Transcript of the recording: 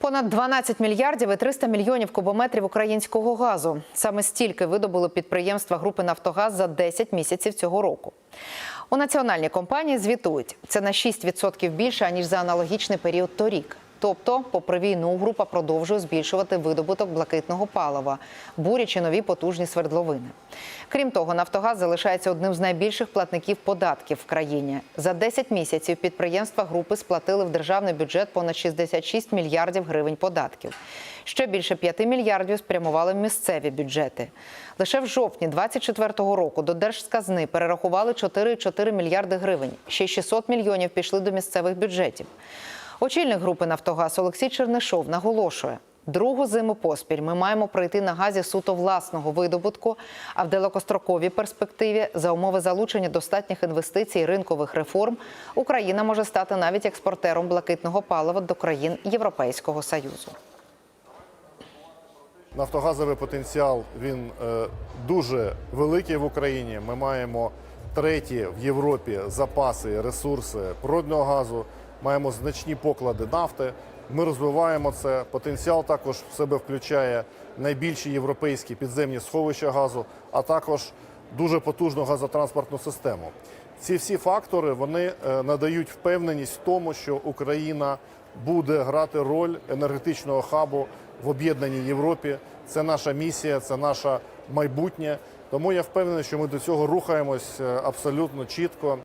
Понад 12 мільярдів і 300 мільйонів кубометрів українського газу. Саме стільки видобули підприємства групи Нафтогаз за 10 місяців цього року. У національній компанії звітують це на 6% більше аніж за аналогічний період торік. Тобто, попри війну, група продовжує збільшувати видобуток блакитного палива, бурячи нові потужні свердловини. Крім того, Нафтогаз залишається одним з найбільших платників податків в країні. За 10 місяців підприємства групи сплатили в державний бюджет понад 66 мільярдів гривень податків. Ще більше 5 мільярдів спрямували в місцеві бюджети. Лише в жовтні 2024 року до держсказни перерахували 4,4 мільярди гривень. Ще 600 мільйонів пішли до місцевих бюджетів. Очільник групи Нафтогаз Олексій Чернишов наголошує. Другу зиму поспіль ми маємо пройти на газі суто власного видобутку, а в далекостроковій перспективі за умови залучення достатніх інвестицій і ринкових реформ Україна може стати навіть експортером блакитного палива до країн Європейського союзу. Нафтогазовий потенціал він е, дуже великий в Україні. Ми маємо треті в Європі запаси, ресурси природного газу, маємо значні поклади нафти. Ми розвиваємо це. Потенціал також в себе включає найбільші європейські підземні сховища газу, а також дуже потужну газотранспортну систему. Ці всі фактори вони е, надають впевненість в тому, що Україна буде грати роль енергетичного хабу в об'єднаній Європі. Це наша місія, це наше майбутнє. Тому я впевнений, що ми до цього рухаємось е, абсолютно чітко.